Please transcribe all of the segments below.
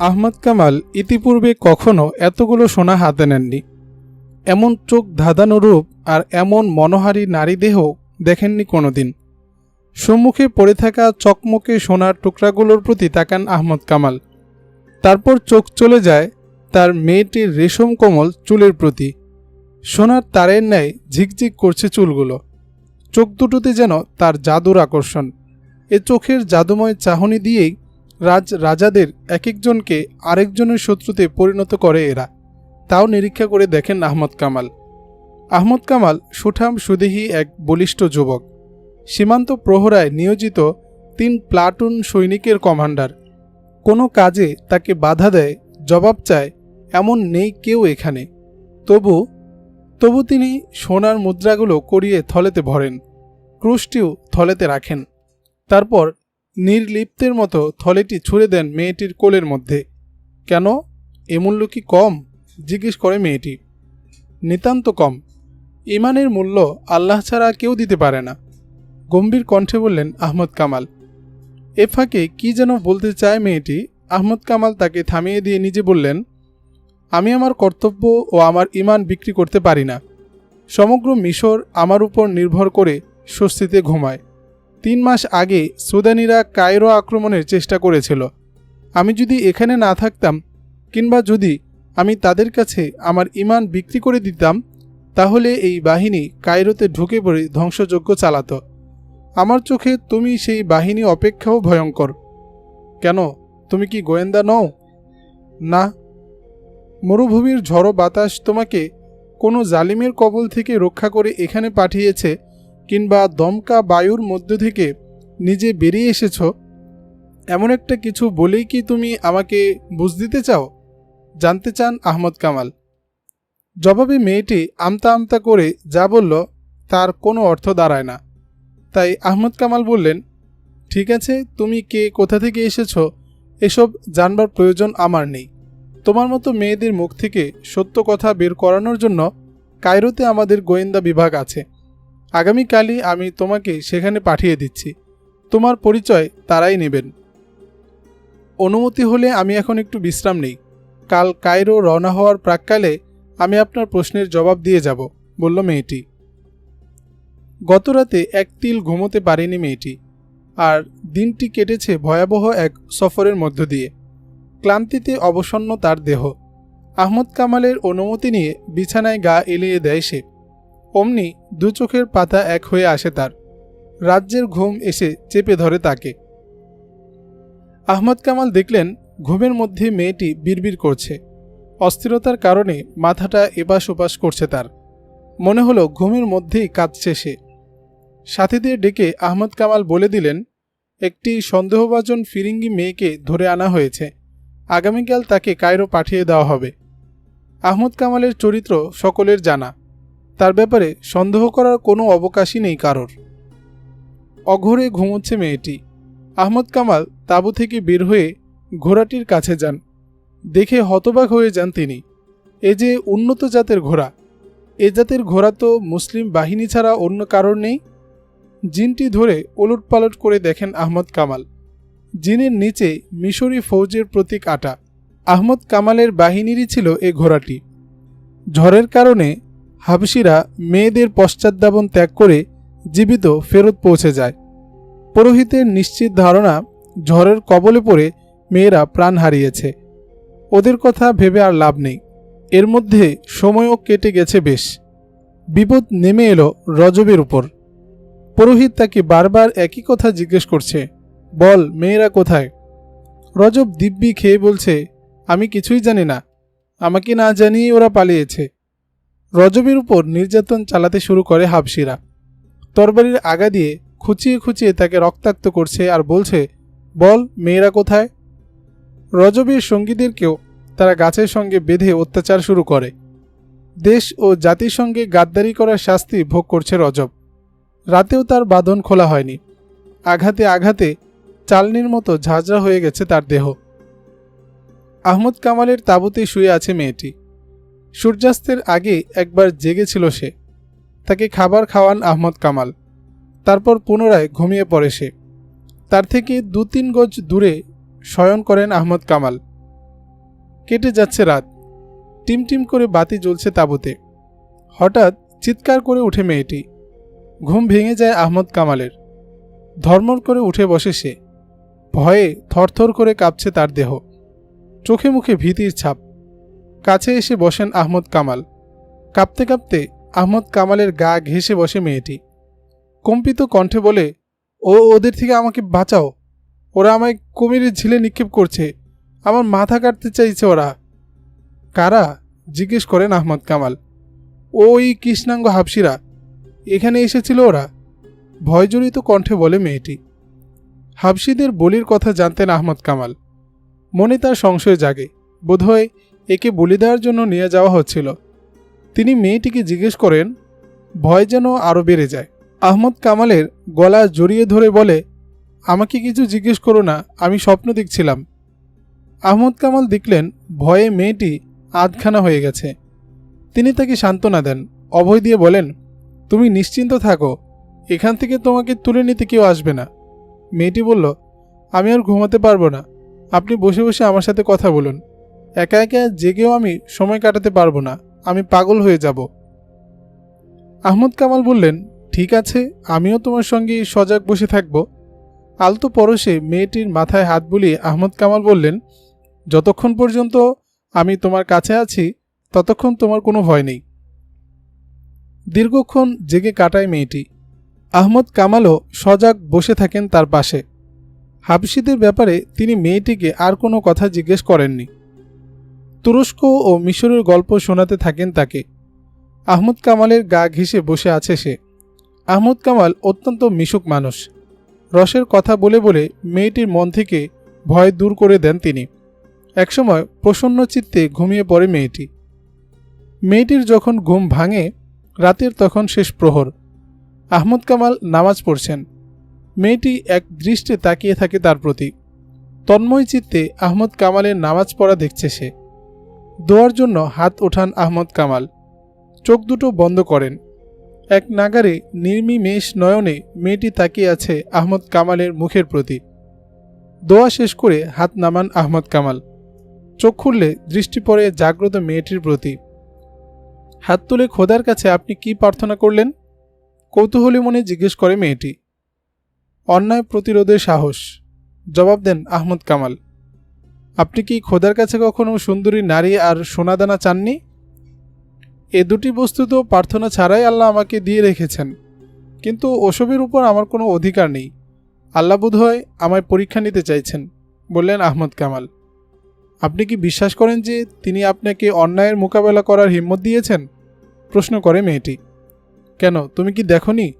আহমদ কামাল ইতিপূর্বে কখনো এতগুলো সোনা হাতে নেননি। এমন চোখ ধাঁধানো রূপ আর এমন মনোহারী নারী দেহ দেখেননি কোনোদিন। সম্মুখে পড়ে থাকা চকমকে সোনার টুকরাগুলোর প্রতি তাকান আহমদ কামাল। তারপর চোখ চলে যায় তার মেয়েটির রেশম কোমল চুলের প্রতি। সোনার তারের ন্যায় ঝিকঝিক করছে চুলগুলো। চোখ দুটোতে যেন তার জাদুর আকর্ষণ। এ চোখের জাদুময় চাহনি দিয়েই রাজ রাজাদের এক একজনকে আরেকজনের শত্রুতে পরিণত করে এরা। তাও নিরীক্ষা করে দেখেন আহমদ কামাল। আহমদ কামাল সুঠাম সুদেহী এক বলিষ্ঠ যুবক। সীমান্ত প্রহরায় নিয়োজিত তিন প্লাটুন সৈনিকের কমান্ডার। কোনো কাজে তাকে বাধা দেয়, জবাব চায়, এমন নেই কেউ এখানে। তবু তবু তিনি সোনার মুদ্রাগুলো করিয়ে থলেতে ভরেন, ক্রুশটিও থলেতে রাখেন। তারপর নির্লিপ্তের মতো থলেটি ছুঁড়ে দেন মেয়েটির কোলের মধ্যে। কেন? এ মূল্য কি কম? জিজ্ঞেস করে মেয়েটি। নিতান্ত কম। ইমানের মূল্য আল্লাহ ছাড়া কেউ দিতে পারে না। গম্ভীর কণ্ঠে বললেন আহমদ কামাল। এ ফাঁকে কী যেন বলতে চায় মেয়েটি? আহমদ কামাল তাকে থামিয়ে দিয়ে নিজে বললেন, আমি আমার কর্তব্য ও আমার ইমান বিক্রি করতে পারি না। সমগ্র মিশর আমার উপর নির্ভর করে স্বস্তিতে ঘুমায়। তিন মাস আগে সুদানিরা কায়রো আক্রমণের চেষ্টা করেছিল। আমি যদি এখানে না থাকতাম, কিংবা যদি আমি তাদের কাছে আমার ইমান বিক্রি করে দিতাম, তাহলে এই বাহিনী কায়রোতে ঢুকে পড়ে ধ্বংসযজ্ঞ চালাতো। আমার চোখে তুমি সেই বাহিনী অপেক্ষাও ভয়ঙ্কর। কেন, তুমি কি গোয়েন্দা নও? না। মরুভূমির ঝড়ো বাতাস তোমাকে কোনো জালিমের কবল থেকে রক্ষা করে এখানে পাঠিয়েছে কিংবা দমকা বায়ুর মধ্য থেকে নিজে বেরিয়ে এসেছ? এমন একটা কিছু বলেই কি তুমি আমাকে বুঝ দিতে চাও? জানতে চান আহমদ কামাল। জবাবে মেয়েটি আমতা আমতা করে যা বলল তার কোনো অর্থ দাঁড়ায় না। তাই আহমদ কামাল বললেন, ঠিক আছে, তুমি কে, কোথা থেকে এসেছ? এসব জানবার প্রয়োজন আমার নেই। তোমার মতো মেয়েদের মুখ থেকে সত্য কথা বের করানোর জন্য কায়রোতে আমাদের গোয়েন্দা বিভাগ আছে। আগামীকালই আমি তোমাকে সেখানে পাঠিয়ে দিচ্ছি। তোমার পরিচয় তারাই নেবেন। অনুমতি হলে আমি এখন একটু বিশ্রাম নেই। কাল কায়রো রওনা হওয়ার প্রাককালে আমি আপনার প্রশ্নের জবাব দিয়ে যাব, বলল মেয়েটি। গতরাতে এক তিল ঘুমোতে পারেনি মেয়েটি, আর দিনটি কেটেছে ভয়াবহ এক সফরের মধ্য দিয়ে। ক্লান্তিতে অবসন্ন তার দেহ। আহমদ কামালের অনুমতি নিয়ে বিছানায় গা এলিয়ে দেয় সে। অমনি দু চোখের পাতা এক হয়ে আসে তার। রাজ্যের ঘুম এসে চেপে ধরে তাকে। আহমদ কামাল দেখলেন ঘুমের মধ্যে মেয়েটি বিড়বিড় করছে। অস্থিরতার কারণে মাথাটা এপাশ ওপাশ করছে তার। মনে হলো ঘুমের মধ্যেই কাঁদছে সে। সাথীদের ডেকে আহমদ কামাল বলে দিলেন, একটি সন্দেহভাজন ফিরিঙ্গি মেয়েকে ধরে আনা হয়েছে। আগামীকাল তাকে কায়রো পাঠিয়ে দেওয়া হবে। আহমদ কামালের চরিত্র সকলের জানা। তার ব্যাপারে সন্দেহ করার কোনো অবকাশই নেই কারোর। অঘরে ঘুমোচ্ছে মেয়েটি। আহমদ কামাল তাঁবু থেকে বের হয়ে ঘোড়াটির কাছে যান। দেখে হতবাক হয়ে যান তিনি। এ যে উন্নত জাতের ঘোড়া। এ জাতের ঘোড়া তো মুসলিম বাহিনী ছাড়া অন্য কারোর নেই? জিনটি ধরে ওলটপালট করে দেখেন আহমদ কামাল। জিনের নিচে মিশরি ফৌজের প্রতীক আটা। আহমদ কামালের বাহিনীরই ছিল এ ঘোড়াটি। ঝড়ের কারণে হাবসিরা মেয়েদের পশ্চাৎদাবন ত্যাগ করে জীবিত ফেরত পৌঁছে যায়। পুরোহিতের নিশ্চিত ধারণা, ঝড়ের কবলে পড়ে মেয়েরা প্রাণ হারিয়েছে। ওদের কথা ভেবে আর লাভ নেই। এর মধ্যে সময়ও কেটে গেছে বেশ। বিপদ নেমে এলো রজবের উপর। পুরোহিত তাকে বারবার একই কথা জিজ্ঞেস করছে, বল, মেয়েরা কোথায়? রজব দিব্যি খেয়ে বলছে, আমি কিছুই জানি না। আমাকে না জানিয়েই ওরা পালিয়েছে। রজবের উপর নির্যাতন চালাতে শুরু করে হাবসিরা তরবারির আগা দিয়ে খুঁচিয়ে খুঁচিয়ে তাকে রক্তাক্ত করছে আর বলছে, বল, মেয়েরা কোথায়? রজবীর সঙ্গীদেরকেও তারা গাছের সঙ্গে বেঁধে অত্যাচার শুরু করে। দেশ ও জাতির সঙ্গে গাদ্দারি করার শাস্তি ভোগ করছে রজব। রাতেও তার বাঁধন খোলা হয়নি। আঘাতে আঘাতে চালনির মতো ঝাঁঝরা হয়ে গেছে তার দেহ। আহমদ কামালের তাঁবুতে শুয়ে আছে মেয়েটি। সূর্যাস্তের আগে একবার জেগেছিল সে। তাকে খাবার খাওয়ান আহমদ কামাল। তারপর পুনরায় ঘুমিয়ে পড়ে সে। তার থেকে দু তিন গজ দূরে শয়ন করেন আহমদ কামাল। কেটে যাচ্ছে রাত। টিমটিম করে বাতি জ্বলছে তাঁবুতে। হঠাৎ চিৎকার করে উঠে মেয়েটি। ঘুম ভেঙে যায় আহমদ কামালের। ধর্মর করে উঠে বসে সে। ভয়ে থরথর করে কাঁপছে তার দেহ। চোখে মুখে ভীতির ছাপ। কাছে এসে বসেন আহমদ কামাল। কাঁপতে কাঁপতে আহমদ কামালের গা ঘেঁষে বসে মেয়েটি। কম্পিত কণ্ঠে বলে, ও, ওদের থেকে আমাকে বাঁচাও। ওরা আমায় কুমিরের ঝিলে নিক্ষেপ করছে। আমার মাথা কাটতে চাইছে ওরা। কারা? জিজ্ঞেস করেন আহমদ কামাল। ওই কৃষ্ণাঙ্গ হাফসিরা। এখানে এসেছিল ওরা। ভয়জড়িত কণ্ঠে বলে মেয়েটি। হাফসিদের বলির কথা জানতেন আহমদ কামাল। মনে তার সংশয় জাগে। বোধহয় একে বলি দেওয়ার জন্য নিয়ে যাওয়া হচ্ছিল। তিনি মেয়েটিকে জিজ্ঞেস করেন, ভয় যেন আরও বেড়ে যায়? আহমদ কামালের গলা জড়িয়ে ধরে বলে, আমাকে কিছু জিজ্ঞেস করো না, আমি স্বপ্ন দেখছিলাম। আহমদ কামাল দেখলেন ভয়ে মেয়েটি আধখানা হয়ে গেছে। তিনি তাকে সান্ত্বনা দেন, অভয় দিয়ে বলেন, তুমি নিশ্চিন্ত থাকো, এখান থেকে তোমাকে তুলে নিতে কেউ আসবে না। মেয়েটি বলল, আমি আর ঘুমাতে পারব না, আপনি বসে বসে আমার সাথে কথা বলুন। একা একা জেগেও আমি সময় কাটাতে পারব না। আমি পাগল হয়ে যাব। আহমদ কামাল বললেন, ঠিক আছে, আমিও তোমার সঙ্গে সজাগ বসে থাকব। আলতো পরশে মেয়েটির মাথায় হাত বুলিয়ে আহমদ কামাল বললেন, যতক্ষণ পর্যন্ত আমি তোমার কাছে আছি, ততক্ষণ তোমার কোনো ভয় নেই। দীর্ঘক্ষণ জেগে কাটায় মেয়েটি। আহমদ কামালও সজাগ বসে থাকেন তার পাশে। হাবশিদের ব্যাপারে তিনি মেয়েটিকে আর কোনো কথা জিজ্ঞেস করেননি। তুরস্ক ও মিশরের গল্প শোনাতে থাকেন তাকে। আহমদ কামালের গা ঘেঁষে বসে আছে সে। আহমদ কামাল অত্যন্ত মিশুক মানুষ। রসের কথা বলে বলে মেয়েটির মন থেকে ভয় দূর করে দেন তিনি। একসময় প্রসন্ন চিত্তে ঘুমিয়ে পড়ে মেয়েটি। মেয়েটির যখন ঘুম ভাঙে, রাতের তখন শেষ প্রহর। আহমদ কামাল নামাজ পড়ছেন। মেয়েটি এক দৃষ্টে তাকিয়ে থাকে তার প্রতি। তন্ময় চিত্তে আহমদ কামালের নামাজ পড়া দেখছে সে। দোয়ার জন্য হাত ওঠান আহমদ কামাল। চোখ দুটো বন্ধ করেন। এক নাগারে নির্মিমেষ নয়নে মেয়েটি তাকিয়ে আছে আহমদ কামালের মুখের প্রতি। দোয়া শেষ করে হাত নামান আহমদ কামাল। চোখ খুললে দৃষ্টি পড়ে জাগ্রত মেয়েটির প্রতি। হাত তুলে খোদার কাছে আপনি কি প্রার্থনা করলেন? কৌতূহলী মনে জিজ্ঞেস করে মেয়েটি। অন্যায় প্রতিরোধের সাহস। জবাব দেন আহমদ কামাল। আপনি কি খোদার কাছে কখনো সুন্দরী নারী আর সোনাদানা চাননি? এ দুটি বস্তু তো প্রার্থনা ছাড়াই আল্লাহ আমাকে দিয়ে রেখেছেন। কিন্তু ওসবের উপর আমার কোনো অধিকার নেই। আল্লাহ বোধহয় আমায় পরীক্ষা নিতে চাইছেন, বললেন আহমদ কামাল। আপনি কি বিশ্বাস করেন যে তিনি আপনাকে অন্যায়ের মোকাবেলা করার হিম্মত দিয়েছেন? প্রশ্ন করে মেয়েটি। কেন, তুমি কি দেখনি?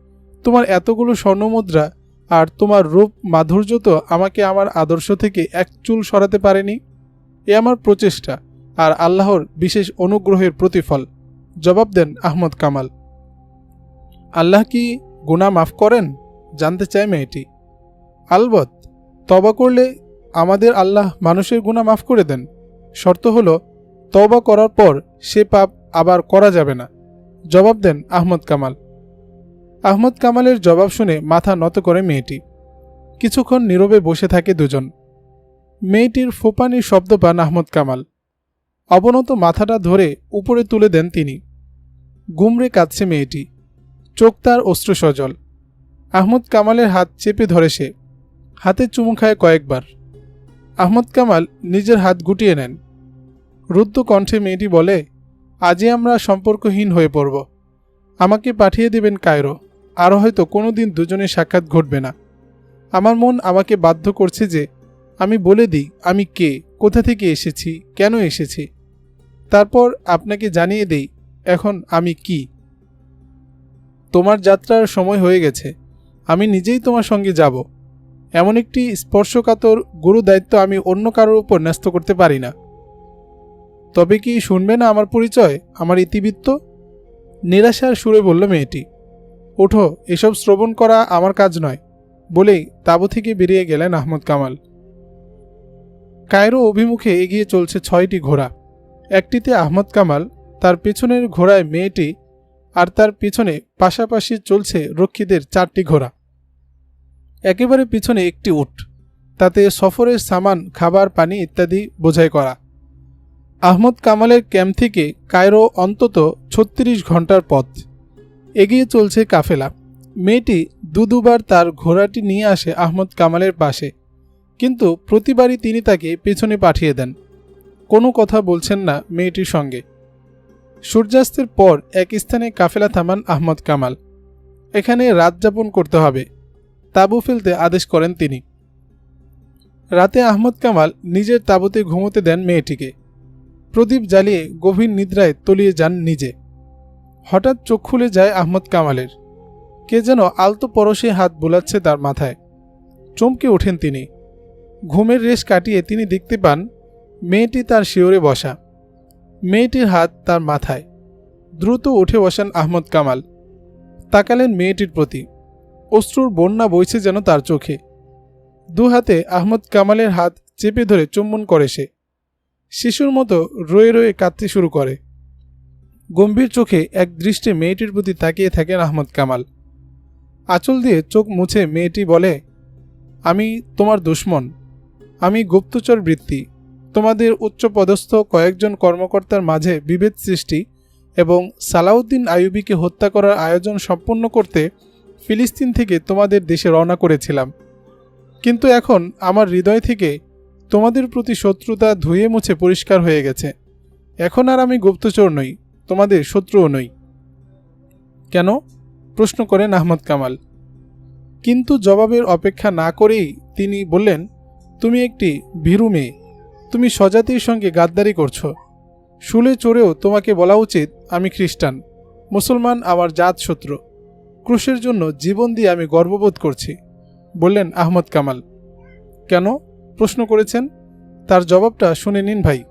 তোমার এতগুলো স্বর্ণমুদ্রা আর তোমার রূপ মাধুর্য তো আমাকে আমার আদর্শ থেকে এক চুল সরাতে পারেনি? এ আমার প্রচেষ্টা আর আল্লাহর বিশেষ অনুগ্রহের প্রতিফল। জবাব দেন আহমদ কামাল। আল্লাহ কি গুণা মাফ করেন? জানতে চায় মেয়েটি। আলবত তবা করলে আমাদের আল্লাহ মানুষের গুণা মাফ করে দেন। শর্ত হলো তবা করার পর সে পাপ আবার করা যাবে না। জবাব দেন আহমদ কামাল। আহমদ কামালের জবাব শুনে মাথা নত করে মেয়েটি। কিছুক্ষণ নীরবে বসে থাকে দুজন। মেয়েটির ফোপানির শব্দ পান আহমদ কামাল। অবনত মাথাটা ধরে উপরে তুলে দেন তিনি। গুমরে কাঁদছে মেয়েটি। চোখ তার অস্ত্র সজল আহমদ কামালের হাত চেপে ধরে সে। হাতে চুমু খায় কয়েকবার। আহমদ কামাল নিজের হাত গুটিয়ে নেন। রুদ্ধ কণ্ঠে মেয়েটি বলে, আজই আমরা সম্পর্কহীন হয়ে পড়ব। আমাকে পাঠিয়ে দেবেন কায়রো। আরও হয়তো কোনো দিন দুজনের সাক্ষাৎ ঘটবে না। আমার মন আমাকে বাধ্য করছে যে আমি বলে দিই, আমি কে, কোথা থেকে এসেছি, কেন এসেছি। তারপর আপনাকে জানিয়ে দেই, এখন আমি কি। তোমার যাত্রার সময় হয়ে গেছে, আমি নিজেই তোমার সঙ্গে যাব। এমন একটি স্পর্শকাতর গুরু দায়িত্ব আমি অন্য কারোর উপর ন্যস্ত করতে পারি না। তবে কি শুনবে না আমার পরিচয়, আমার ইতিবৃত্ত? নিরাশার সুরে বলল মেয়েটি। ওঠো, এসব শ্রবণ করা আমার কাজ নয়। বলেই তাবু থেকে বেরিয়ে গেলেন আহমদ কামাল। কায়রো অভিমুখে এগিয়ে চলছে ছয়টি ঘোড়া। একটিতে আহমদ কামাল, তার পেছনের ঘোড়ায় মেয়েটি আর তার পিছনে পাশাপাশি চলছে রক্ষীদের চারটি ঘোড়া। একেবারে পিছনে একটি উট, তাতে সফরের সামান, খাবার, পানি ইত্যাদি বোঝাই করা। আহমদ কামালের ক্যাম্প থেকে কায়রো অন্তত ছত্রিশ ঘণ্টার পথ। এগিয়ে চলছে কাফেলা। মেয়েটি দু দুবার তার ঘোড়াটি নিয়ে আসে আহমদ কামালের পাশে। কিন্তু প্রতিবারই তিনি তাকে পেছনে পাঠিয়ে দেন। কোনো কথা বলছেন না মেয়েটির সঙ্গে। সূর্যাস্তের পর এক স্থানে কাফেলা থামান আহমদ কামাল। এখানে রাত যাপন করতে হবে। তাঁবু ফেলতে আদেশ করেন তিনি। রাতে আহমদ কামাল নিজের তাঁবুতে ঘুমোতে দেন মেয়েটিকে। প্রদীপ জ্বালিয়ে গভীর নিদ্রায় তলিয়ে যান নিজে। হঠাৎ চোখ খুলে যায় আহমদ কামালের। কে যেন আলতো পরশে হাত বোলাচ্ছে তার মাথায়। চমকে ওঠেন তিনি। ঘুমের রেশ কাটিয়ে তিনি দেখতে পান, মেয়েটি তার শিওরে বসা। মেয়েটির হাত তার মাথায়। দ্রুত উঠে বসান আহমদ কামাল। তাকালেন মেয়েটির প্রতি। অশ্রুর বন্যা বইছে যেন তার চোখে। দু হাতে আহমদ কামালের হাত চেপে ধরে চুম্বন করে সে। শিশুর মতো রয়ে রয়ে কাঁদতে শুরু করে। গম্ভীর চোখে এক দৃষ্টে মেয়েটির প্রতি তাকিয়ে থাকেন আহমদ কামাল। আঁচল দিয়ে চোখ মুছে মেয়েটি বলে, আমি তোমার দুশ্মন। আমি গুপ্তচর বৃত্তি। তোমাদের উচ্চপদস্থ কয়েকজন কর্মকর্তার মাঝে বিভেদ সৃষ্টি এবং সালাউদ্দিন আইয়ুবিকে হত্যা করার আয়োজন সম্পন্ন করতে ফিলিস্তিন থেকে তোমাদের দেশে রওনা করেছিলাম। কিন্তু এখন আমার হৃদয় থেকে তোমাদের প্রতি শত্রুতা ধুয়ে মুছে পরিষ্কার হয়ে গেছে। এখন আর আমি গুপ্তচর নই। তোমাদের শত্রুও নই। কেন? প্রশ্ন করেন আহমদ কামাল। কিন্তু জবাবের অপেক্ষা না করেই তিনি বললেন, তুমি একটি ভীরু মেয়ে। তুমি স্বজাতির সঙ্গে গাদ্দারি করছ। শুলে চড়েও তোমাকে বলা উচিত আমি খ্রিস্টান। মুসলমান আমার জাত শত্রু। ক্রুশের জন্য জীবন দিয়ে আমি গর্ববোধ করছি। বললেন আহমদ কামাল। কেন? প্রশ্ন করেছেন। তার জবাবটা শুনে নিন ভাই।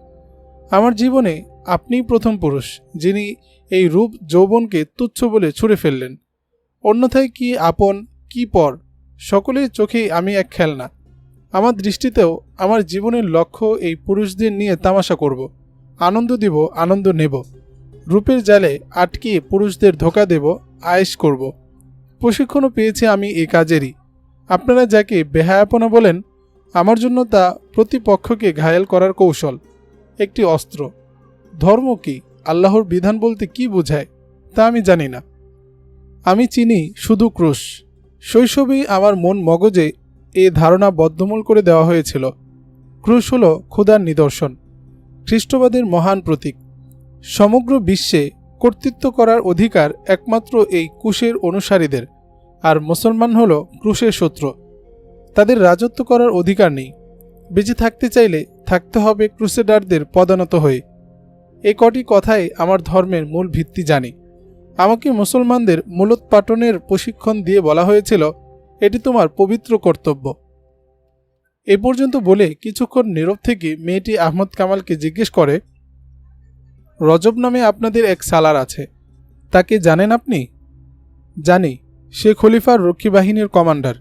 আমার জীবনে আপনিই প্রথম পুরুষ যিনি এই রূপ যৌবনকে তুচ্ছ বলে ছুঁড়ে ফেললেন। অন্যথায় কি আপন, কি পর? সকলের চোখেই আমি এক খেলনা। আমার দৃষ্টিতেও আমার জীবনের লক্ষ্য এই পুরুষদের নিয়ে তামাশা করব। আনন্দ দিব, আনন্দ নেব। রূপের জালে আটকিয়ে পুরুষদের ধোকা দেব আয়েস করব। প্রশিক্ষণও পেয়েছি আমি এই কাজেরই। আপনারা যাকে বেহায়াপনা বলেন, আমার জন্য তা প্রতিপক্ষকে ঘায়েল করার কৌশল। একটি অস্ত্র। ধর্ম কি? আল্লাহর বিধান বলতে কি বোঝায়? তা আমি জানি না। আমি চিনি শুধু ক্রুশ। শৈশবেই আমার মন মগজে এ ধারণা বদ্ধমূল করে দেওয়া হয়েছিল। ক্রুশ হল ক্ষুধার নিদর্শন, খ্রিস্টবাদের মহান প্রতীক। সমগ্র বিশ্বে কর্তৃত্ব করার অধিকার একমাত্র এই কুশের অনুসারীদের, আর মুসলমান হল ক্রুশের শত্রু। তাদের রাজত্ব করার অধিকার নেই। বেঁচে থাকতে চাইলে থাকতে হবে ক্রুসেডারদের পদানত হয়ে। এ কটি কথাই আমার ধর্মের মূল ভিত্তি জানি। আমাকে মুসলমানদের মূলোৎপাটনের প্রশিক্ষণ দিয়ে বলা হয়েছিল, এটি তোমার পবিত্র কর্তব্য। এ পর্যন্ত বলে কিছুক্ষণ নীরব থেকে মেয়েটি আহমদ কামালকে জিজ্ঞেস করে, রজব নামে আপনাদের এক সালার আছে। তাকে জানেন আপনি? জানি, সে খলিফার রক্ষী বাহিনীর কমান্ডার।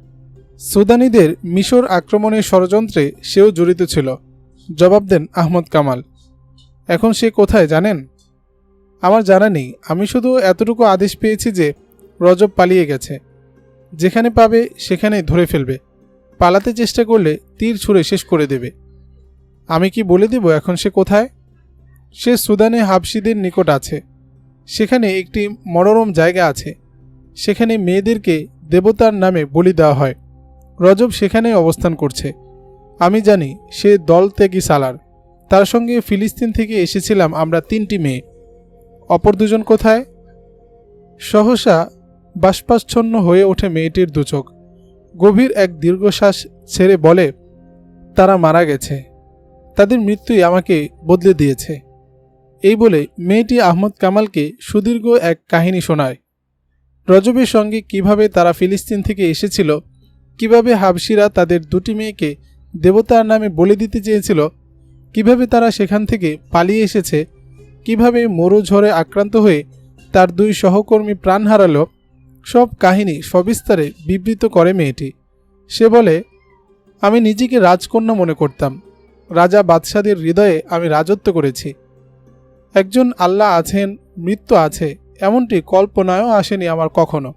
সুদানিদের মিশর আক্রমণের ষড়যন্ত্রে সেও জড়িত ছিল। জবাব দেন আহমদ কামাল। এখন সে কোথায় জানেন? আমার জানা নেই। আমি শুধু এতটুকু আদেশ পেয়েছি যে রজব পালিয়ে গেছে। যেখানে পাবে সেখানেই ধরে ফেলবে। পালাতে চেষ্টা করলে তীর ছুঁড়ে শেষ করে দেবে। আমি কি বলে দেব এখন সে কোথায়? সে সুদানে হাবসিদের নিকট আছে। সেখানে একটি মনোরম জায়গা আছে। সেখানে মেয়েদেরকে দেবতার নামে বলি দেওয়া হয়। রজব সেখানে অবস্থান করছে। আমি জানি সে দল ত্যাগী সালার। তার সঙ্গে ফিলিস্তিন থেকে এসেছিলাম আমরা তিনটি মেয়ে। অপর দুজন কোথায়? সহসা বাষ্পাচ্ছন্ন হয়ে ওঠে মেয়েটির দুচোখ গভীর এক দীর্ঘশ্বাস ছেড়ে বলে, তারা মারা গেছে। তাদের মৃত্যুই আমাকে বদলে দিয়েছে। এই বলে মেয়েটি আহমদ কামালকে সুদীর্ঘ এক কাহিনী শোনায়। রজবের সঙ্গে কীভাবে তারা ফিলিস্তিন থেকে এসেছিল, কীভাবে হাবসিরা তাদের দুটি মেয়েকে দেবতার নামে বলে দিতে চেয়েছিল কীভাবে তারা সেখান থেকে পালিয়ে এসেছে, কীভাবে মরু ঝড়ে আক্রান্ত হয়ে তার দুই সহকর্মী প্রাণ হারালো, সব কাহিনী সবিস্তারে বিবৃত করে মেয়েটি। সে বলে, আমি নিজেকে রাজকন্যা মনে করতাম। রাজা বাদশাদের হৃদয়ে আমি রাজত্ব করেছি। একজন আল্লাহ আছেন, মৃত্যু আছে, এমনটি কল্পনায়ও আসেনি আমার কখনো।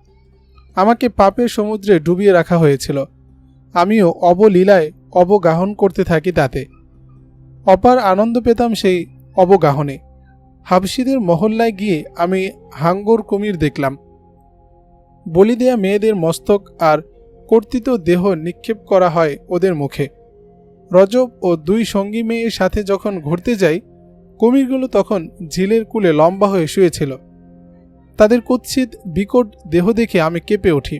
আমাকে পাপের সমুদ্রে ডুবিয়ে রাখা হয়েছিল। আমিও অবলীলায় অবগাহন করতে থাকি তাতে। অপার আনন্দ পেতাম সেই অবগাহনে। হাবসিদের মহল্লায় গিয়ে আমি হাঙ্গর কুমির দেখলাম। বলি দেয়া মেয়েদের মস্তক আর কর্তৃত দেহ নিক্ষেপ করা হয় ওদের মুখে। রজব ও দুই সঙ্গী মেয়ের সাথে যখন ঘুরতে যাই, কুমিরগুলো তখন ঝিলের কুলে লম্বা হয়ে শুয়েছিল। তাদের কুৎসিত, বিকট দেহ দেখে আমি কেঁপে উঠি।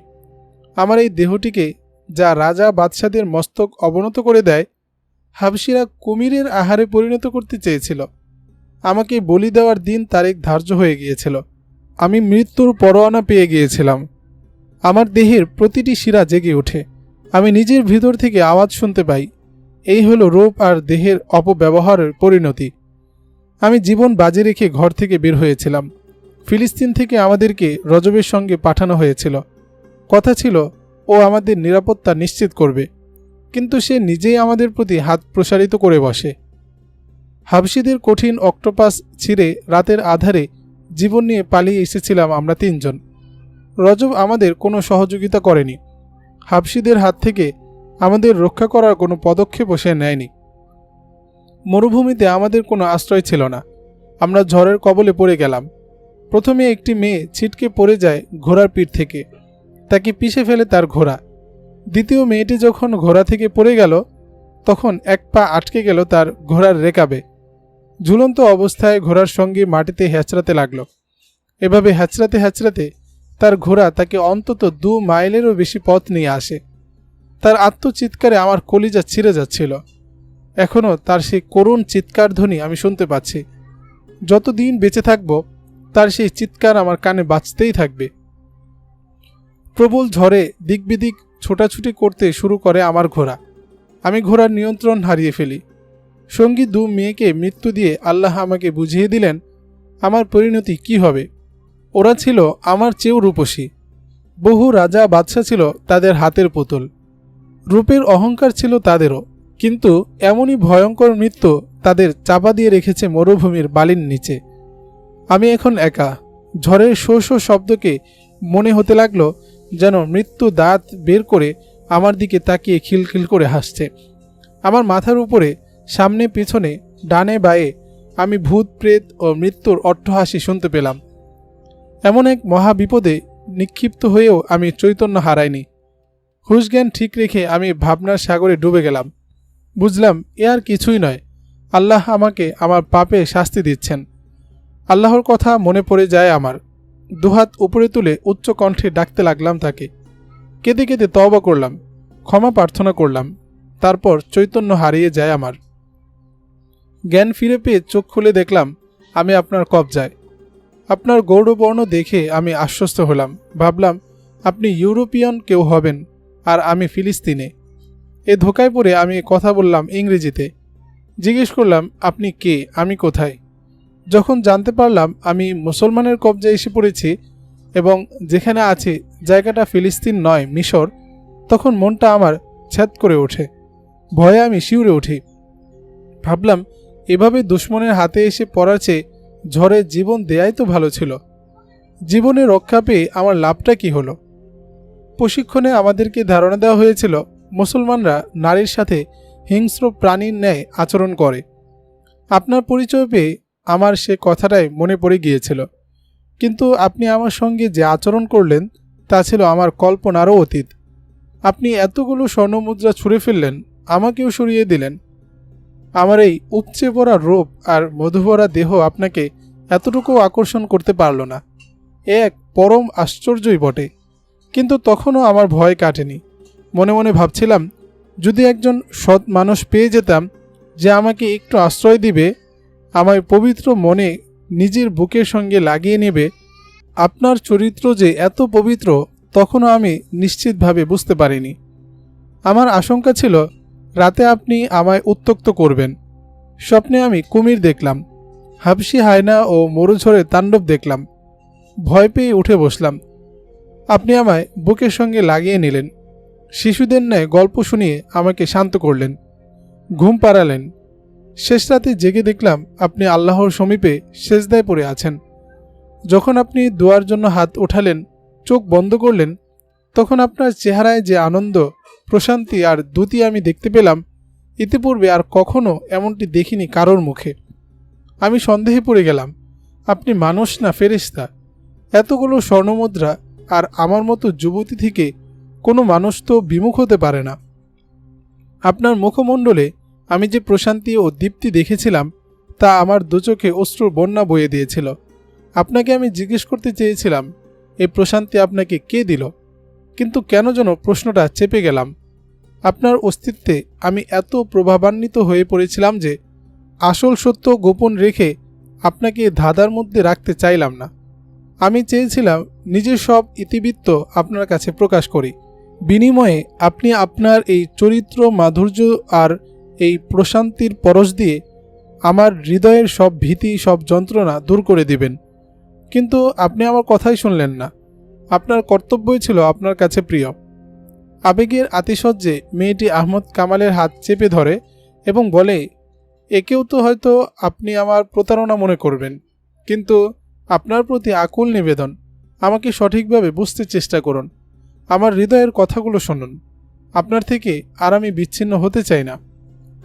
আমার এই দেহটিকে যা রাজা বাদশাদের মস্তক অবনত করে দেয় হাবসিরা কুমিরের আহারে পরিণত করতে চেয়েছিল। আমাকে বলি দেওয়ার দিন তারিখ ধার্য হয়ে গিয়েছিল। আমি মৃত্যুর পরোয়ানা পেয়ে গিয়েছিলাম। আমার দেহের প্রতিটি শিরা জেগে ওঠে। আমি নিজের ভিতর থেকে আওয়াজ শুনতে পাই। এই হলো রূপ আর দেহের অপব্যবহারের পরিণতি। আমি জীবন বাজে রেখে ঘর থেকে বের হয়েছিলাম। ফিলিস্তিন থেকে আমাদেরকে রজবের সঙ্গে পাঠানো হয়েছিল। কথা ছিল, ও আমাদের নিরাপত্তা নিশ্চিত করবে। কিন্তু সে নিজেই আমাদের প্রতি হাত প্রসারিত করে বসে। হাবসিদের কঠিন অক্টোপাস ছিঁড়ে রাতের আধারে জীবন নিয়ে পালিয়ে এসেছিলাম আমরা তিনজন। রজব আমাদের কোনো সহযোগিতা করেনি। হাবসিদের হাত থেকে আমাদের রক্ষা করার কোনো পদক্ষেপও সে নেয়নি। মরুভূমিতে আমাদের কোনো আশ্রয় ছিল না। আমরা ঝড়ের কবলে পড়ে গেলাম। প্রথমে একটি মেয়ে ছিটকে পড়ে যায় ঘোড়ার পিঠ থেকে। তাকে পিষে ফেলে তার ঘোড়া। দ্বিতীয় মেয়েটি যখন ঘোড়া থেকে পড়ে গেল, তখন এক পা আটকে গেল তার ঘোড়ার রেকাবে। ঝুলন্ত অবস্থায় ঘোড়ার সঙ্গে মাটিতে হ্যাচড়াতে লাগল। এভাবে হ্যাচড়াতে হ্যাচড়াতে তার ঘোড়া তাকে অন্তত দু মাইলেরও বেশি পথ নিয়ে আসে। তার আত্মচিৎকারে আমার কলিজা ছিঁড়ে যাচ্ছিল। এখনও তার সেই করুণ চিৎকার ধ্বনি আমি শুনতে পাচ্ছি। যতদিন বেঁচে থাকব, তার সেই চিৎকার আমার কানে বাঁচতেই থাকবে। প্রবল ঝড়ে দিকবিদিক ছোটাছুটি করতে শুরু করে আমার ঘোড়া। আমি ঘোড়ার নিয়ন্ত্রণ হারিয়ে ফেলি। সঙ্গী দু মেয়েকে মৃত্যু দিয়ে আল্লাহ আমাকে বুঝিয়ে দিলেন, আমার পরিণতি কি হবে। ওরা ছিল আমার চেয়েও রূপসী। বহু রাজা বাদশা ছিল তাদের হাতের পুতুল। রূপের অহংকার ছিল তাদেরও। কিন্তু এমনই ভয়ঙ্কর মৃত্যু তাদের চাপা দিয়ে রেখেছে মরুভূমির বালির নিচে। আমি এখন একা। ঝড়ের শো শো শব্দকে মনে হতে লাগল যেন মৃত্যু দাঁত বের করে আমার দিকে তাকিয়ে খিলখিল করে হাসছে। আমার মাথার উপরে, সামনে পিছনে, ডানে বায়ে, আমি ভূত, প্রেত ও মৃত্যুর অট্টহাসি শুনতে পেলাম। এমন এক মহা বিপদে নিক্ষিপ্ত হয়েও আমি চৈতন্য হারাইনি। হুশজ্ঞান ঠিক রেখে আমি ভাবনার সাগরে ডুবে গেলাম। বুঝলাম, এ আর কিছুই নয়। আল্লাহ আমাকে আমার পাপে শাস্তি দিচ্ছেন। আল্লাহর কথা মনে পড়ে যায় আমার। দুহাত উপরে তুলে উচ্চ কণ্ঠে ডাকতে লাগলাম তাকে। কেঁদে কেঁদে তওবা করলাম, ক্ষমা প্রার্থনা করলাম, তারপর চৈতন্য হারিয়ে যায় আমার। জ্ঞান ফিরে পেয়ে চোখ খুলে দেখলাম, আমি আপনার কবজায়। আপনার গৌরবর্ণ দেখে আমি আশ্বস্ত হলাম, ভাবলাম, আপনি ইউরোপিয়ান কেউ হবেন, আর আমি ফিলিস্তিনে। এ ধোকায় পড়ে আমি কথা বললাম ইংরেজিতে। জিজ্ঞেস করলাম, আপনি কে? আমি কোথায়? যখন জানতে পারলাম আমি মুসলমানের কবজায় এসে পড়েছি এবং যেখানে আছি জায়গাটা ফিলিস্তিন নয়, মিশর, তখন মনটা আমার ছ্যাদ করে ওঠে। ভয়ে আমি শিউরে উঠি। ভাবলাম, এভাবে দুশ্মনের হাতে এসে পড়ার চেয়ে ঝড়ে জীবন দেয়াই তো ভালো ছিল। জীবনে রক্ষা পেয়ে আমার লাভটা কি হলো? প্রশিক্ষণে আমাদেরকে ধারণা দেওয়া হয়েছিল, মুসলমানরা নারীর সাথে হিংস্র প্রাণীর ন্যায় আচরণ করে। আপনার পরিচয় পেয়ে আমার সে কথাটাই মনে পড়ে গিয়েছিল। কিন্তু আপনি আমার সঙ্গে যে আচরণ করলেন, তা ছিল আমার কল্পনারও অতীত। আপনি এতগুলো স্বর্ণমুদ্রা ছুঁড়ে ফেললেন, আমাকেও সরিয়ে দিলেন। আমার এই উপচে পড়া রূপ আর মধুভরা দেহ আপনাকে এতটুকু আকর্ষণ করতে পারল না। এ এক পরম আশ্চর্যই বটে। কিন্তু তখনও আমার ভয় কাটেনি। মনে মনে ভাবছিলাম, যদি একজন সৎ মানুষ পেয়ে যেতাম যে আমাকে একটু আশ্রয় দিবে আমায় পবিত্র মনে নিজের বুকের সঙ্গে লাগিয়ে নেবে। আপনার চরিত্র যে এত পবিত্র, তখনও আমি নিশ্চিতভাবে বুঝতে পারিনি। আমার আশঙ্কা ছিল, রাতে আপনি আমায় উত্তক্ত করবেন। স্বপ্নে আমি কুমির দেখলাম হাবসি হায়না ও মরুঝড়ে তাণ্ডব দেখলাম, ভয় পেয়ে উঠে বসলাম। আপনি আমায় বুকের সঙ্গে লাগিয়ে নিলেন, শিশুদের ন্যায় গল্প শুনিয়ে আমাকে শান্ত করলেন, ঘুম পাড়ালেন। শেষ রাতে জেগে দেখলাম আপনি আল্লাহর সমীপে শেষদায় পড়ে আছেন। যখন আপনি দোয়ার জন্য হাত ওঠালেন, চোখ বন্ধ করলেন, তখন আপনার চেহারায় যে আনন্দ, প্রশান্তি আর দ্যুতি আমি দেখতে পেলাম, ইতিপূর্বে আর কখনো এমনটি দেখিনি কারোর মুখে। আমি সন্দেহে পড়ে গেলাম, আপনি মানুষ না ফেরেশতা? এতগুলো স্বর্ণমুদ্রা আর আমার মতো যুবতী থেকে কোনো মানুষ তো বিমুখ হতে পারে না। আপনার মুখমণ্ডলে আমি যে প্রশান্তি ও দীপ্তি দেখেছিলাম, তা আমার দুচোখে অশ্রুর বন্যা বয়ে দিয়েছিল। আপনাকে আমি জিজ্ঞেস করতে চেয়েছিলাম এই প্রশান্তি আপনাকে কে দিল? কিন্তু কেন যেন প্রশ্নটা চেপে গেলাম। আপনার অস্তিত্বে আমি এত প্রভাবান্বিত হয়ে পড়েছিলাম যে, আসল সত্য গোপন রেখে আপনাকে ধাঁধার মধ্যে রাখতে চাইলাম না। আমি চেয়েছিলাম নিজের সব ইতিবৃত্ত আপনার কাছে প্রকাশ করি। বিনিময়ে আপনি আপনার এই চরিত্র, মাধুর্য আর এই প্রশান্তির পরশ দিয়ে আমার হৃদয়ের সব ভীতি, সব যন্ত্রণা দূর করে দিবেন। কিন্তু আপনি আমার কথাই শুনলেন না। আপনার কর্তব্যই ছিল আপনার কাছে প্রিয়। আবেগের আতিশয্যে মেয়েটি আহমদ কামালের হাত চেপে ধরে এবং বলে, একেও তো হয়তো আপনি আমার প্রতারণা মনে করবেন, কিন্তু আপনার প্রতি আকুল নিবেদন। আমাকে সঠিকভাবে বুঝতে চেষ্টা করুন। আমার হৃদয়ের কথাগুলো শুনুন। আপনার থেকে আর আমি বিচ্ছিন্ন হতে চাই না।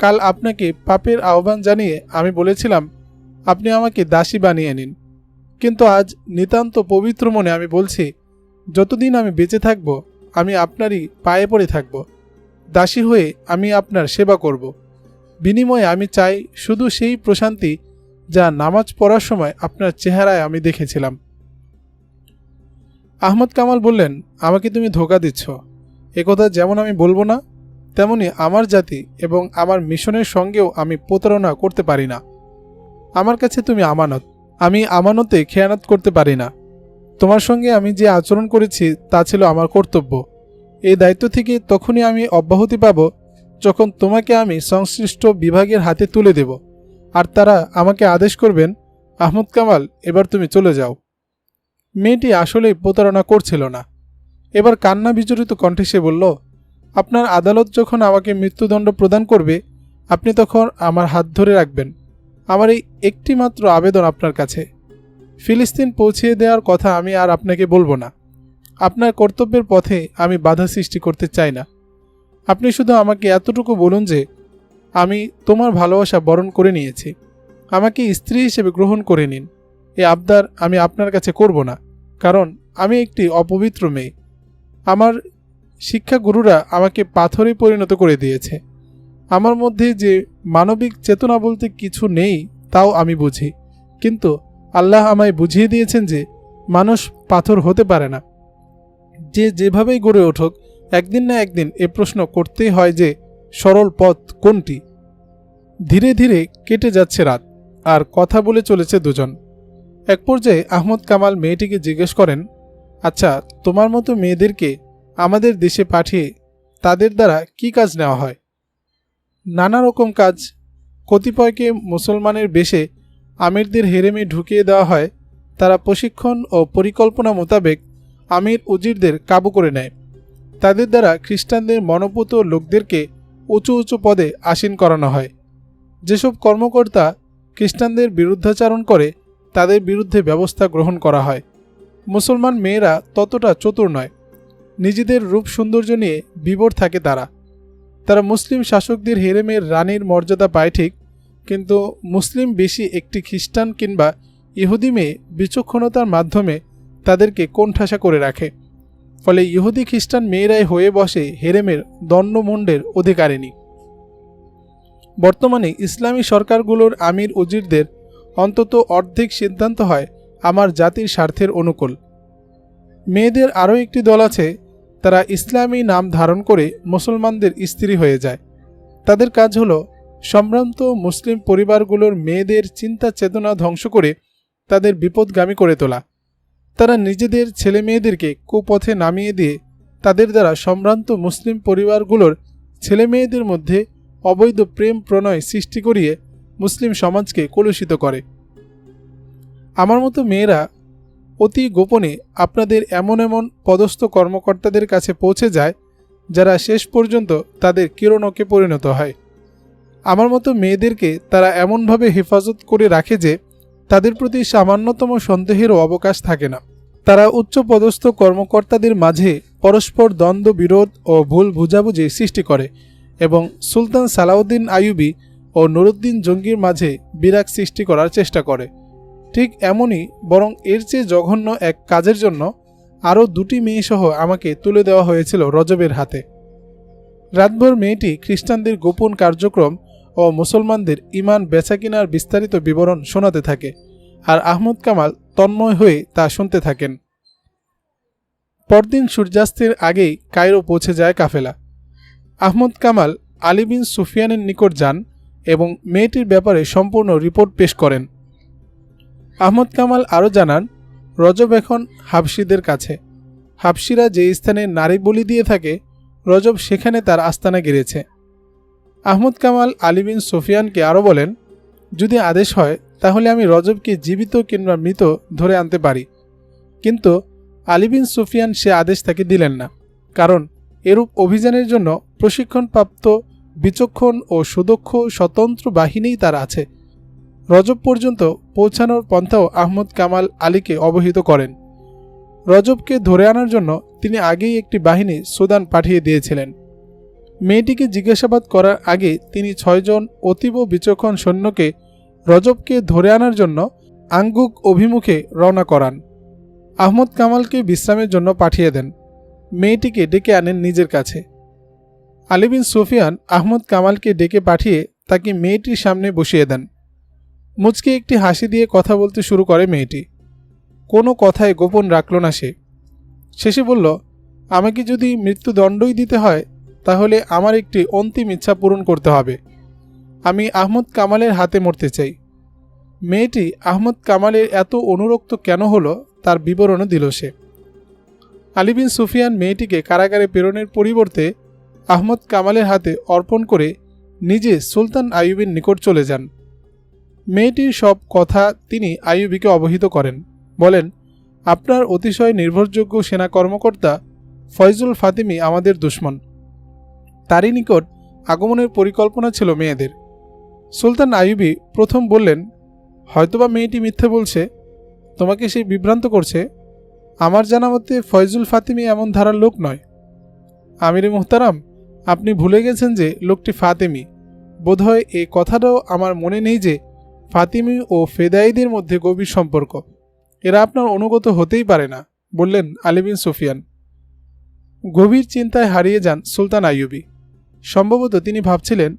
কাল আপনাকে পাপের আহ্বান জানিয়ে আমি বলেছিলাম, আপনি আমাকে দাসী বানিয়ে নিন। কিন্তু আজ নিতান্ত পবিত্র মনে আমি বলছি, যতদিন আমি বেঁচে থাকব, আমি আপনারই পায়ে পড়ে থাকব। দাসী হয়ে আমি আপনার সেবা করব। বিনিময়ে আমি চাই শুধু সেই প্রশান্তি যা নামাজ পড়ার সময় আপনার চেহারায় আমি দেখেছিলাম। আহমদ কামাল বললেন, আমাকে তুমি ধোকা দিচ্ছ। একথা যেমন আমি বলব না তেমনি আমার জাতি এবং আমার মিশনের সঙ্গেও আমি প্রতারণা করতে পারি না। আমার কাছে তুমি আমানত। আমি আমানতে খেয়ানত করতে পারি না। তোমার সঙ্গে আমি যে আচরণ করেছি, তা ছিল আমার কর্তব্য। এই দায়িত্ব থেকে তখনই আমি অব্যাহতি পাব যখন তোমাকে আমি সংশ্লিষ্ট বিভাগের হাতে তুলে দেব। আর তারা আমাকে আদেশ করবেন, আহমদ কামাল, এবার তুমি চলে যাও। মেয়েটি আসলেই প্রতারণা করছিল না। এবার কান্না বিচরিত কণ্ঠে সে বলল আপনার আদালত যখন আমাকে মৃত্যুদণ্ড প্রদান করবে, আপনি তখন আমার হাত ধরে রাখবেন। আমার এই একটি মাত্র আবেদন আপনার কাছে। ফিলিস্তিন পৌঁছিয়ে দেওয়ার কথা আমি আর আপনাকে বলব না। আপনার কর্তব্যের পথে আমি বাধা সৃষ্টি করতে চাই না। আপনি শুধু আমাকে এতটুকু বলুন যে, আমি তোমার ভালোবাসা বরণ করে নিয়েছি। আমাকে স্ত্রী হিসেবে গ্রহণ করে নিন। এ আবদার আমি আপনার কাছে করব না, কারণ আমি একটি অপবিত্র মেয়ে। আমার শিক্ষাগুরুরা আমাকে পাথরে পরিণত করে দিয়েছে। আমার মধ্যে যে মানবিক চেতনা বলতে কিছু নেই, তাও আমি বুঝি। কিন্তু আল্লাহ আমায় বুঝিয়ে দিয়েছেন যে মানুষ পাথর হতে পারে না। যে যেভাবেই গড়ে ওঠুক একদিন না একদিন এ প্রশ্ন করতেই হয় যে সরল পথ কোনটি? ধীরে ধীরে কেটে যাচ্ছে রাত, আর কথা বলে চলেছে দুজন। এক পর্যায়ে আহমদ কামাল মেয়েটিকে জিজ্ঞেস করেন আচ্ছা তোমার মতো মেয়েদেরকে আমাদের দেশে পাঠিয়ে তাদের দ্বারা কি কাজ নেওয়া হয়? নানা রকম কাজ। কতিপয়কে মুসলমানের বেশে আমিরদের হেরেমে ঢুকিয়ে দেওয়া হয়। তারা প্রশিক্ষণ ও পরিকল্পনা মোতাবেক আমির উজিরদের কাবু করে নেয়। তাদের দ্বারা খ্রিস্টানদের মনোপুত লোকদেরকে উঁচু উঁচু পদে আসীন করানো হয়। যেসব কর্মকর্তা খ্রিস্টানদের বিরুদ্ধাচারণ করে, তাদের বিরুদ্ধে ব্যবস্থা গ্রহণ করা হয়। মুসলমান মেয়েরা ততটা চতুর নয়। নিজেদের রূপ সৌন্দর্য নিয়ে বিবর থাকে তারা। তারা মুসলিম শাসকদের হেরেমের রানীর মর্যাদা পায় ঠিক, কিন্তু মুসলিম বেশি একটি খ্রিস্টান কিংবা ইহুদি মেয়ে বিচক্ষণতার মাধ্যমে তাদেরকে কোণঠাসা করে রাখে। ফলে ইহুদি খ্রিস্টান মেয়েরাই হয়ে বসে হেরেমের দণ্ডমুণ্ডের অধিকারিণী। বর্তমানে ইসলামী সরকারগুলোর আমির উজিরদের অন্তত অর্ধেক সিদ্ধান্ত হয় আমার জাতির স্বার্থের অনুকূল। মেয়েদের আরও একটি দল আছে তারা ইসলামী নাম ধারণ করে মুসলমানদের স্ত্রী হয়ে যায়। তাদের কাজ হলো সম্ভ্রান্ত মুসলিম পরিবারগুলোর মেয়েদের চিন্তা চেতনা ধ্বংস করে তাদের বিপদগামী করে তোলা। তারা নিজেদের ছেলে মেয়েদেরকে কুপথে নামিয়ে দিয়ে তাদের দ্বারা সম্ভ্রান্ত মুসলিম পরিবারগুলোর ছেলে মেয়েদের মধ্যে অবৈধ প্রেম প্রণয় সৃষ্টি করিয়ে মুসলিম সমাজকে কলুষিত করে। আমার মতো মেয়েরা অতি গোপনে আপনাদের এমন এমন পদস্থ কর্মকর্তাদের কাছে পৌঁছে যায়, যারা শেষ পর্যন্ত তাদের কিরণকে পরিণত হয়। আমার মতো মেয়েদেরকে তারা এমনভাবে হেফাজত করে রাখে যে, তাদের প্রতি সামান্যতম সন্দেহেরও অবকাশ থাকে না। তারা উচ্চপদস্থ কর্মকর্তাদের মাঝে পরস্পর দ্বন্দ্ব, বিরোধ ও ভুল বুঝাবুঝি সৃষ্টি করে এবং সুলতান সালাউদ্দিন আইয়ুবি ও নুরুদ্দিন জঙ্গির মাঝে বিরাগ সৃষ্টি করার চেষ্টা করে। ঠিক এমনই বরং এর চেয়ে জঘন্য এক কাজের জন্য আরও দুটি মেয়েসহ আমাকে তুলে দেওয়া হয়েছিল রজবের হাতে। রাতভর মেয়েটি খ্রিস্টানদের গোপন কার্যক্রম ও মুসলমানদের ইমান বেচাকিনার বিস্তারিত বিবরণ শোনাতে থাকে আর আহমদ কামাল তন্ময় হয়ে তা শুনতে থাকেন। পরদিন সূর্যাস্তের আগেই কায়রো পৌঁছে যায় কাফেলা। আহমদ কামাল আলী বিন সুফিয়ানের নিকট যান এবং মেয়েটির ব্যাপারে সম্পূর্ণ রিপোর্ট পেশ করেন। আহমদ কামাল আরও জানান, রজব এখন হাবশিদের কাছে। হাবশিরা যে স্থানে নারী বলি দিয়ে থাকে, রজব সেখানে তার আস্তানা গেড়েছে। আহমদ কামাল আলী বিন সুফিয়ানকে আরও বলেন, যদি আদেশ হয়, তাহলে আমি রজবকে জীবিত কিংবা মৃত ধরে আনতে পারি। কিন্তু আলী বিন সুফিয়ান সে আদেশ তাকে দিলেন না। কারণ এরূপ অভিযানের জন্য প্রশিক্ষণপ্রাপ্ত বিচক্ষণ ও সুদক্ষ স্বতন্ত্র বাহিনীই তার আছে। রজব পর্যন্ত পৌঁছানোর পন্থাও আহমদ কামাল আলীকে অবহিত করেন। রজবকে ধরে আনার জন্য তিনি আগেই একটি বাহিনী সুদান পাঠিয়ে দিয়েছিলেন। মেয়েটিকে জিজ্ঞাসাবাদ করার আগে তিনি ছয়জন অতীব বিচক্ষণ সৈন্যকে রজবকে ধরে আনার জন্য আঙ্গুক অভিমুখে রওনা করান। আহমদ কামালকে বিশ্রামের জন্য পাঠিয়ে দেন। মেয়েটিকে ডেকে আনেন নিজের কাছে। আলিবিন সুফিয়ান আহমদ কামালকে ডেকে পাঠিয়ে তাকে মেয়েটির সামনে বসিয়ে দেন। মুচকে একটি হাসি দিয়ে কথা বলতে শুরু করে মেয়েটি। কোনো কথায় গোপন রাখল না সে। শেষে বলল, আমাকে যদি মৃত্যুদণ্ডই দিতে হয়, তাহলে আমার একটি অন্তিম ইচ্ছা পূরণ করতে হবে। আমি আহমদ কামালের হাতে মরতে চাই। মেয়েটি আহমদ কামালের এত অনুরক্ত কেন হলো তার বিবরণও দিল সে। আলিবিন সুফিয়ান মেয়েটিকে কারাগারে প্রেরণের পরিবর্তে আহমদ কামালের হাতে অর্পণ করে নিজে সুলতান আইয়ুবের নিকট চলে যান। মেয়েটির সব কথা তিনি আইয়ুবিকে অবহিত করেন। বলেন, আপনার অতিশয় নির্ভরযোগ্য সেনা কর্মকর্তা ফয়জুল ফাতিমি আমাদের দুশ্মন। তারই নিকট আগমনের পরিকল্পনা ছিল মেয়েদের। সুলতান আইয়ুবি প্রথম বললেন, হয়তোবা মেয়েটি মিথ্যে বলছে, তোমাকে সে বিভ্রান্ত করছে। আমার জানা মতে ফয়জুল ফাতিমি এমন ধারার লোক নয়। আমিরে মুহতারাম, আপনি ভুলে গেছেন যে লোকটি ফাতেমি। বোধহয় এ কথাটাও আমার মনে নেই যে ফাতিমি ও ফেদাইদের মধ্যে গভীর সম্পর্ক। এরা আপনার অনুগত হতেই পারে না, বললেন আলিবিন সুফিয়ান। গভীর চিন্তায় হারিয়ে যান সুলতান আইয়ুবি। সম্ভবত তিনি ভাবছিলেন